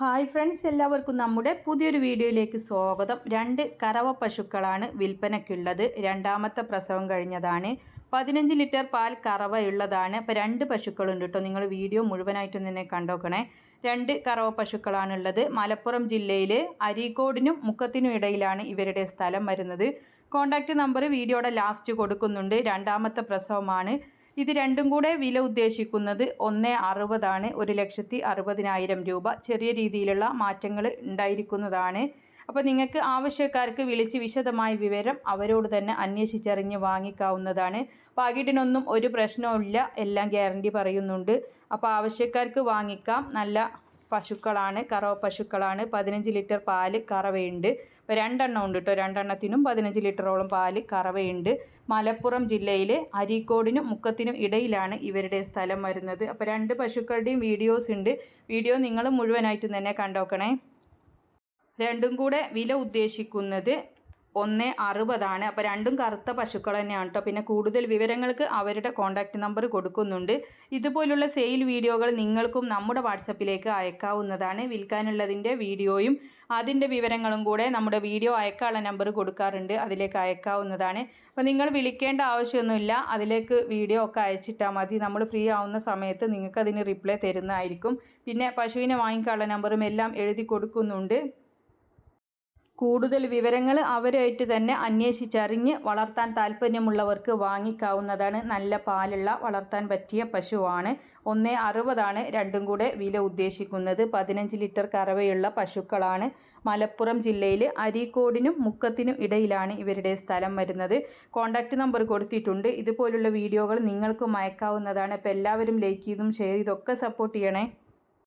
Hi friends എല്ലാവർക്കും നമ്മുടെ പുതിയൊരു വീഡിയോയിലേക്ക് സ്വാഗതം. രണ്ട് കറവ പശുക്കളാണ് വിൽപ്പനയ്ക്കുള്ളത്. രണ്ടാമത്തെ പ്രസവം കഴിഞ്ഞതാണ്. പതിനഞ്ച് ലിറ്റർ പാൽ കറവയുള്ളതാണ് അപ്പോൾ രണ്ട് പശുക്കളുണ്ട് കേട്ടോ. നിങ്ങൾ വീഡിയോ മുഴുവനായിട്ടും തന്നെ കണ്ടോക്കണേ. രണ്ട് കറവ പശുക്കളാണുള്ളത്. മലപ്പുറം ജില്ലയിൽ അരീക്കോടിനും മുക്കത്തിനും ഇടയിലാണ് ഇവരുടെ സ്ഥലം വരുന്നത്. കോൺടാക്റ്റ് നമ്പർ വീഡിയോയുടെ ലാസ്റ്റ് കൊടുക്കുന്നുണ്ട്. രണ്ടാമത്തെ പ്രസവമാണ്. ഇത് രണ്ടും കൂടെ വില ഉദ്ദേശിക്കുന്നത് ഒന്ന് അറുപതാണ്. ഒരു ലക്ഷത്തി അറുപതിനായിരം രൂപ. ചെറിയ രീതിയിലുള്ള മാറ്റങ്ങൾ ഉണ്ടായിരിക്കുന്നതാണ്. അപ്പോൾ നിങ്ങൾക്ക് ആവശ്യക്കാർക്ക് വിളിച്ച് വിശദമായ വിവരം അവരോട് തന്നെ അന്വേഷിച്ചറിഞ്ഞ് വാങ്ങിക്കാവുന്നതാണ്. പാകിട്ടിനൊന്നും ഒരു പ്രശ്നവുമില്ല. എല്ലാം ഗ്യാരണ്ടി പറയുന്നുണ്ട്. അപ്പോൾ ആവശ്യക്കാർക്ക് വാങ്ങിക്കാം. നല്ല പശുക്കളാണ് കറവ പശുക്കളാണ്. പതിനഞ്ച് ലിറ്റർ പാൽ കറവയുണ്ട്. ഇപ്പോൾ രണ്ടെണ്ണം ഉണ്ട് കേട്ടോ. രണ്ടെണ്ണത്തിനും പതിനഞ്ച് ലിറ്ററോളം പാൽ കറവയുണ്ട്. മലപ്പുറം ജില്ലയിലെ അരീക്കോടിനും മുക്കത്തിനും ഇടയിലാണ് ഇവരുടെ സ്ഥലം വരുന്നത്. അപ്പോൾ രണ്ട് പശുക്കളുടെയും വീഡിയോസ് ഉണ്ട്. വീഡിയോ നിങ്ങൾ മുഴുവനായിട്ടും തന്നെ കണ്ടോക്കണേ. രണ്ടും കൂടെ വില ഉദ്ദേശിക്കുന്നത് ഒന്ന് അറുപതാണ്. അപ്പോൾ രണ്ടും കറുത്ത പശുക്കൾ തന്നെയാണ് കേട്ടോ പിന്നെ കൂടുതൽ വിവരങ്ങൾക്ക് അവരുടെ കോൺടാക്റ്റ് നമ്പർ കൊടുക്കുന്നുണ്ട്. ഇതുപോലുള്ള സെയിൽ വീഡിയോകൾ നിങ്ങൾക്കും നമ്മുടെ വാട്സപ്പിലേക്ക് അയക്കാവുന്നതാണ്. വിൽക്കാനുള്ളതിന്റെ വീഡിയോയും അതിന്റെ വിവരങ്ങളും കൂടെ നമ്മുടെ വീഡിയോ അയക്കാനുള്ള നമ്പർ കൊടുക്കാറുണ്ട്. അതിലേക്ക് അയക്കാവുന്നതാണ്. അപ്പോൾ നിങ്ങൾ വിളിക്കേണ്ട ആവശ്യമൊന്നുമില്ല. അതിലേക്ക് വീഡിയോ ഒക്കെ അയച്ചിട്ടാൽ മതി. നമ്മൾ ഫ്രീ ആവുന്ന സമയത്ത് നിങ്ങൾക്ക് അതിന് റിപ്ലൈ തരുന്നതായിരിക്കും. പിന്നെ പശുവിനെ വാങ്ങിക്കാനുള്ള നമ്പറും എല്ലാം എഴുതി കൊടുക്കുന്നുണ്ട്. കൂടുതൽ വിവരങ്ങൾ അവരായിട്ട് തന്നെ അന്വേഷിച്ചറിഞ്ഞ് വളർത്താൻ താല്പര്യമുള്ളവർക്ക് വാങ്ങിക്കാവുന്നതാണ്. നല്ല പാലുള്ള വളർത്താൻ പറ്റിയ പശുവാണ്. ഒന്ന് അറുപതാണ് രണ്ടും കൂടെ വില ഉദ്ദേശിക്കുന്നത്. പതിനഞ്ച് ലിറ്റർ കറവയുള്ള പശുക്കളാണ്. മലപ്പുറം ജില്ലയിൽ അരീക്കോടിനും മുക്കത്തിനും ഇടയിലാണ് ഇവരുടെ സ്ഥലം വരുന്നത്. കോൺടാക്റ്റ് നമ്പർ കൊടുത്തിട്ടുണ്ട്. ഇതുപോലുള്ള വീഡിയോകൾ നിങ്ങൾക്കും അയക്കാവുന്നതാണ്. അപ്പോൾ എല്ലാവരും ലൈക്ക് ചെയ്തും ഷെയർ ചെയ്തൊക്കെ സപ്പോർട്ട് ചെയ്യണേ.